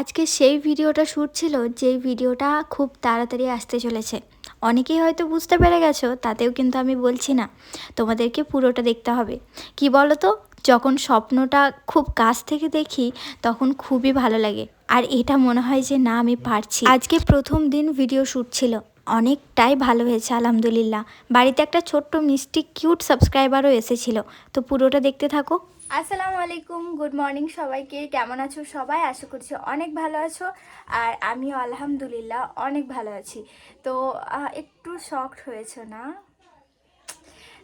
আজকে সেই ভিডিওটা শ্যুট ছিল, যেই ভিডিওটা খুব তাড়াতাড়ি আসতে চলেছে। অনেকেই হয়তো বুঝতে পেরে গেছো, তাতেও কিন্তু আমি বলছি না। তোমাদেরকে পুরোটা দেখতে হবে। কি বলো তো যখন স্বপ্নটা খুব কাছ থেকে দেখি, তখন খুবই ভালো লাগে। আর এটা মনে হয় যে না, আমি পারছি। আজকে প্রথম দিন ভিডিও শ্যুট ছিল। অনেকটাই ভালো হয়েছে, আলহামদুলিল্লাহ। বাড়িতে একটা ছোট্ট মিষ্টি, কিউট সাবস্ক্রাইবারও এসেছিল। তো পুরোটা দেখতে থাকো। আসসালামু আলাইকুম, গুড মর্নিং সবাইকে। কেমন আছো সবাই? আশা করছি অনেক ভালো আছো। আর আমিও আলহামদুলিল্লাহ অনেক ভালো আছি। তো একটু শকড হয়েছে না?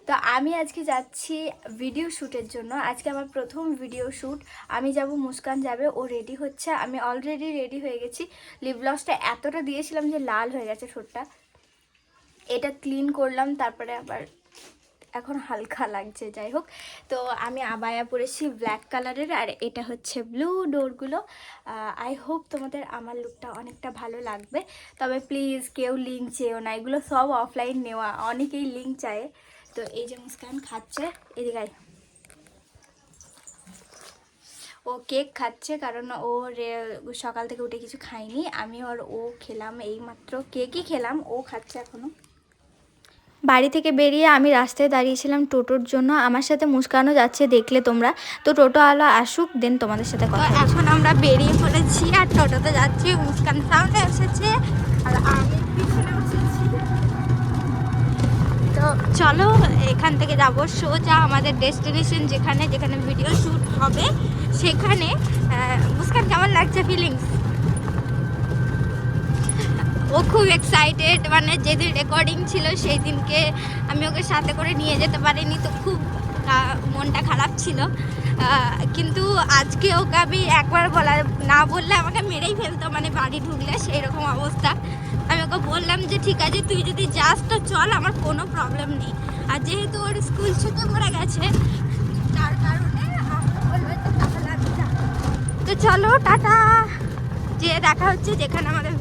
তো আমি আজকে যাচ্ছি ভিডিও শ্যুটের জন্য। আজকে আমার প্রথম ভিডিও শ্যুট আমি যাব মুস্কান যাবে, ও রেডি হচ্ছে। আমি অলরেডি রেডি হয়ে গেছি। লিপ গ্লসটা এতটা দিয়েছিলাম যে লাল হয়ে গেছে ঠোঁটটা। এটা ক্লিন করলাম, তারপরে আবার এখন হালকা লাগছে, যাই হোক। তো আমি আবায়া পরেছি ব্ল্যাক কালারের আর এটা হচ্ছে ব্লু ডোরগুলো আই হোপ তোমাদের আমার লুকটা অনেকটা ভালো লাগবে। তবে প্লিজ কেউ লিঙ্ক চেয়েও না, এগুলো সব অফলাইন নেওয়া। অনেকেই লিঙ্ক চায়। তো এই যে মুস্কান খাচ্ছে, এদিকে। ও কেক খাচ্ছে, কারণ ও সকাল থেকে উঠে কিছু খায়নি। আমি আর ও খেলাম এই মাত্র কেকই খেলাম, ও খাচ্ছে এখনও। বাড়ি থেকে বেরিয়ে আমি রাস্তায় দাঁড়িয়েছিলাম টোটোর জন্য। আমার সাথে মুস্কানও যাচ্ছে, দেখলে তোমরা। তো টোটো আলো আসুক, দেন তোমাদের সাথে কথা এখন আমরা বেরিয়ে পড়েছি আর টোটোতে যাচ্ছি, মুস্কান সামনে এসেছে। আর আমি পিছনে তো চলো, এখান থেকে যাব সোজা আমাদের ডেস্টিনেশন যেখানে যেখানে ভিডিও শ্যুট হবে, সেখানে মুস্কান কেমন লাগছে ফিলিংস খুব এক্সাইটেড মানে যেদিন রেকর্ডিং ছিল সেই দিনকে আমি ওকে সাথে করে নিয়ে যেতে পারিনি, তো খুব মনটা খারাপ ছিল। কিন্তু আজকে ওকে আমি একবার বলা, না বললে আমাকে মেরেই ফেলতো মানে বাড়ি ঢুকলে সেই রকম অবস্থা। আমি ওকে বললাম যে, ঠিক আছে, তুই যদি যাস, তো চল, আমার কোনো প্রবলেম নেই। আর যেহেতু ওর স্কুল ছুটি পড়ে গেছে, তার কারণে বলবে তো চলো, টাটা। যে, দেখা হচ্ছে যেখানে আমাদের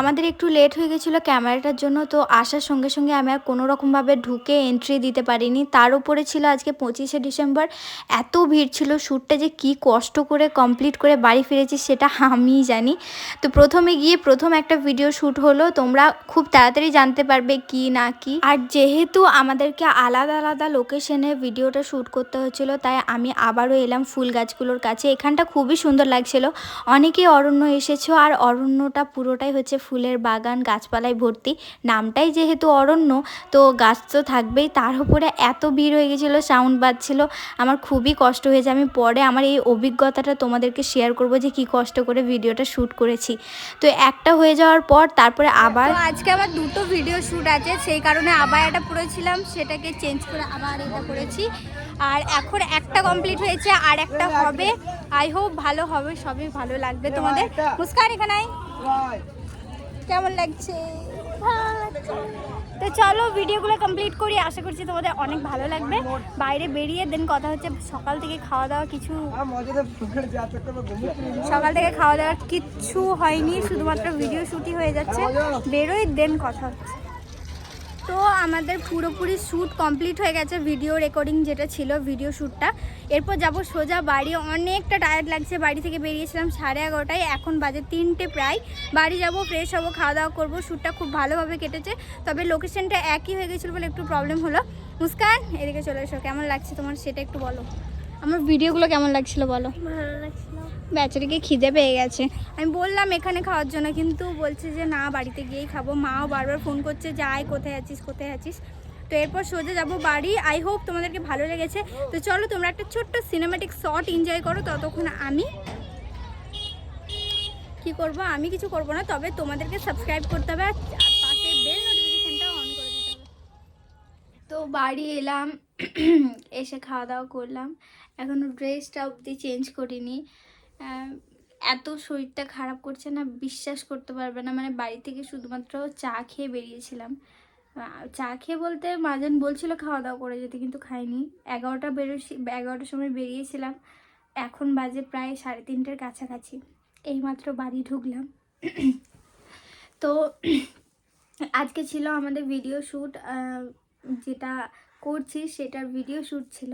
আমাদের একটু লেট হয়ে গেছিল ক্যামেরাটার জন্য, তো আসার সঙ্গে সঙ্গে আমি আর কোনো রকমভাবে ঢুকে এন্ট্রি দিতে পারিনি। তার উপরে ছিল আজকে পঁচিশে ডিসেম্বর। এত ভিড় ছিল শ্যুটটা যে কি কষ্ট করে কমপ্লিট করে বাড়ি ফিরেছি সেটা আমিই জানি। তো প্রথমে গিয়ে প্রথম একটা ভিডিও শ্যুট হলো, তোমরা খুব তাড়াতাড়ি জানতে পারবে কি না কি। আর যেহেতু আমাদেরকে আলাদা আলাদা লোকেশনে ভিডিওটা শ্যুট করতে হচ্ছিল, তাই আমি আবারও এলাম ফুল গাছগুলোর কাছে। এখানটা খুবই সুন্দর লাগছিল। অনেকেই অরণ্য এসেছ, আর অরণ্যটা পুরোটাই হচ্ছে ফুলের বাগান গাছপালায় ভর্তি। নামটাই যেহেতু অরণ্য তো গাছ তো থাকবেই। তার উপরে এত ভিড় হয়ে গেছিল সাউন্ড বাজছিল। আমার খুবই কষ্ট হয়েছে। আমি পরে আমার এই অভিজ্ঞতাটা তোমাদেরকে শেয়ার করব যে কি কষ্ট করে ভিডিওটা শ্যুট করেছি। তো একটা হয়ে যাওয়ার পর তারপরে আবার আজকে আবার দুটো ভিডিও শ্যুট আছে। সেই কারণে আবার এটা পড়েছিলাম। সেটাকে চেঞ্জ করে আবার এটা করেছি। আর এখন একটা কমপ্লিট হয়েছে আর একটা হবে। আই হোপ ভালো হবে সবই ভালো লাগবে তোমাদের। মুস্কান এখানে। কেমন লাগছে? তো চলো ভিডিওগুলো কমপ্লিট করি। আশা করছি তোমাদের অনেক ভালো লাগবে। বাইরে বেরিয়ে দেন কথা হচ্ছে সকাল থেকে খাওয়া দাওয়া কিছু সকাল থেকে খাওয়া দাওয়া কিচ্ছু হয়নি। শুধুমাত্র ভিডিও শুটই হয়ে যাচ্ছে। বেরোই দেন কথা হচ্ছে। তো আমাদের পুরোপুরি শ্যুট কমপ্লিট হয়ে গেছে ভিডিও রেকর্ডিং যেটা ছিল ভিডিও শ্যুটটা। এরপর যাব সোজা বাড়ি, অনেকটা টায়ার্ড লাগছে, বাড়ি থেকে বেরিয়েছিলাম সাড়ে এগারোটায়, এখন বাজে তিনটে প্রায়। বাড়ি যাব ফ্রেশ হব, খাওয়া দাওয়া করব, শ্যুটটা খুব ভালোভাবে কেটেছে, তবে লোকেশনটা একই হয়ে গেছিল বলে একটু প্রবলেম হলো। মুস্কান, এদিকে চলে এসো, কেমন লাগছে তোমার সেটা একটু বলো। আমার ভিডিওগুলো কেমন লাগছিল বলো? ভালো লাগছিল। বেচারিকে খিদে পেয়ে গেছে। আমি বললাম এখানে খাওয়ার জন্য কিন্তু বলছে যে না বাড়িতে গিয়েই খাব। মাও বারবার ফোন করছে যে আয় কোথায় আছিস কোথায় আছিস? তো এরপর সোজা যাব বাড়ি। আই হোপ তোমাদেরকে ভালো লেগেছে। তো চলো তোমরা একটা ছোট্ট সিনেমাটিক শট এনজয় করো। ততক্ষণ আমি কি করব? আমি কিছু করব না তবে তোমাদেরকে সাবস্ক্রাইব করতে হবে আর পাশে বেল নোটিফিকেশনটা অন করে দিতে হবে। তো বাড়ি এলাম। এসে খাওয়া দাওয়া করলাম। এখনও ড্রেসটা অবধি চেঞ্জ করিনি। এত শরীরটা খারাপ করছে না, বিশ্বাস করতে পারবে না। মানে বাড়ি থেকে শুধুমাত্র চা খেয়ে বেরিয়েছিলাম। চা খেয়ে বলতে মাজন বলছিল খাওয়া দাওয়া করে যেতে, কিন্তু খাইনি। এগারোটা বেরোছি, এগারোটার সময় বেরিয়েছিলাম। এখন বাজে প্রায় সাড়ে তিনটের কাছাকাছি। এইমাত্র বাড়ি ঢুকলাম। তো আজকে ছিল আমাদের ভিডিও শ্যুট যেটা করছি সেটার ভিডিও শ্যুট ছিল।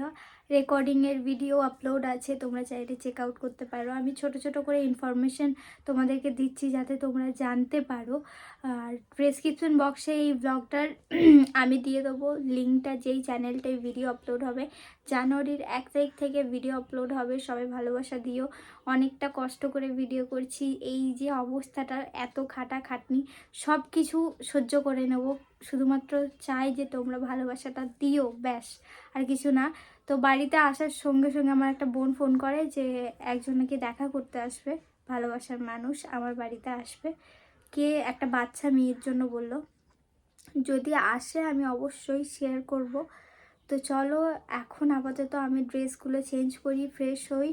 রেকর্ডিংয়ের ভিডিও আপলোড আছে, তোমরা চাইলে চেক আউট করতে পারো। আমি ছোট ছোট করে ইনফরমেশন তোমাদেরকে দিচ্ছি যাতে তোমরা জানতে পারো। আর প্রেসক্রিপশন বক্সে এই ব্লগটার আমি দিয়ে দেবো। লিঙ্কটা যেই চ্যানেলটায় ভিডিও আপলোড হবে, জানুয়ারির এক তারিখ থেকে ভিডিও আপলোড হবে, সবাই ভালোবাসা দিও। অনেকটা কষ্ট করে ভিডিও করছি। এই যে অবস্থাটা, এত খাটা খাটনি সব কিছু সহ্য করে নেব। শুধুমাত্র চাই যে তোমরা ভালোবাসাটা দিও, ব্যাস। আর কিছু না তো বাড়িতে আসার সঙ্গে সঙ্গে আমার একটা বোন ফোন করে যে একজনকে দেখা করতে আসবে, ভালোবাসার মানুষ, আমার বাড়িতে আসবে। কে একটা বাচ্চা মেয়ের জন্য বলল, যদি আসে আমি অবশ্যই শেয়ার করব। তো চলো, এখন আপাতত আমি ড্রেসগুলো চেঞ্জ করি ফ্রেশ হই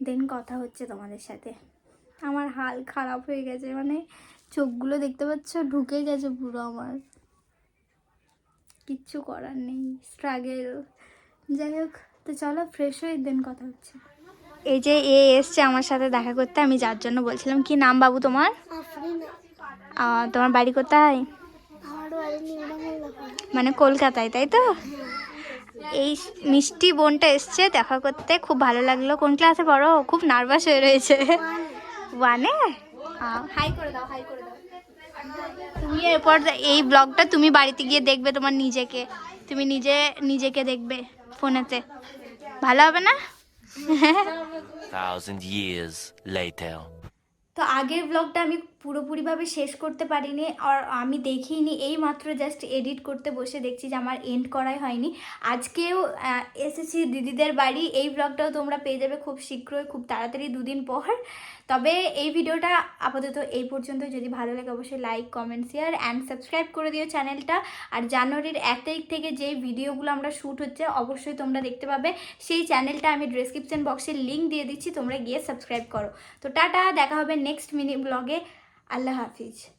দেন কথা হচ্ছে তোমাদের সাথে। আমার হাল খারাপ হয়ে গেছে মানে চোখগুলো দেখতে পাচ্ছ, ঢুকে গেছে পুরো আমার। কিচ্ছু করার নেই স্ট্রাগেল যাই হোক তো চলো ফ্রেশ হয়ে দেন কথা হচ্ছে। এই যে এ এসছে আমার সাথে দেখা করতে আমি যার জন্য বলছিলাম কি নাম বাবু তোমার? তোমার বাড়ি কোথায়? মানে কলকাতায় তাই তো? এই মিষ্টি বোনটা এসছে দেখা করতে খুব ভালো লাগল। কোন ক্লাসে পড়ো? খুব নার্ভাস হয়ে রয়েছে। ওয়ানে হাই করে দাও হাই করে দাও। তুমি এরপর এই ব্লগটা তুমি বাড়িতে গিয়ে দেখবে তোমার নিজেকে। তুমি নিজে নিজেকে দেখবে। ফোনেতে ভালো হবে না thousand years later. তো আগের ব্লগটা আমি পুরোপুরিভাবে শেষ করতে পারিনি আর আমি দেখিনি এই মাত্র জাস্ট এডিট করতে বসে দেখছি যে আমার এন্ড করাই হয়নি। আজকেও এসেছি দিদিদের বাড়ি, এই ব্লগটাও তোমরা পেয়ে যাবে খুব শীঘ্রই, খুব তাড়াতাড়ি দুদিন পর। তবে এই ভিডিওটা আপাতত এই পর্যন্ত যদি ভালো লাগে অবশ্যই like comment share and subscribe করে দিও চ্যানেলটা আর জানুয়ারির এক তারিখ থেকে যে ভিডিওগুলো আমরা শ্যুট হচ্ছে, অবশ্যই তোমরা দেখতে পাবে। সেই চ্যানেলটা আমি ডিসক্রিপশন বক্সের লিঙ্ক দিয়ে দিচ্ছি, তোমরা গিয়ে সাবস্ক্রাইব করো। তো টাটা, দেখা হবে নেক্সট মিনি ব্লগে আল্লাহ হাফিজ।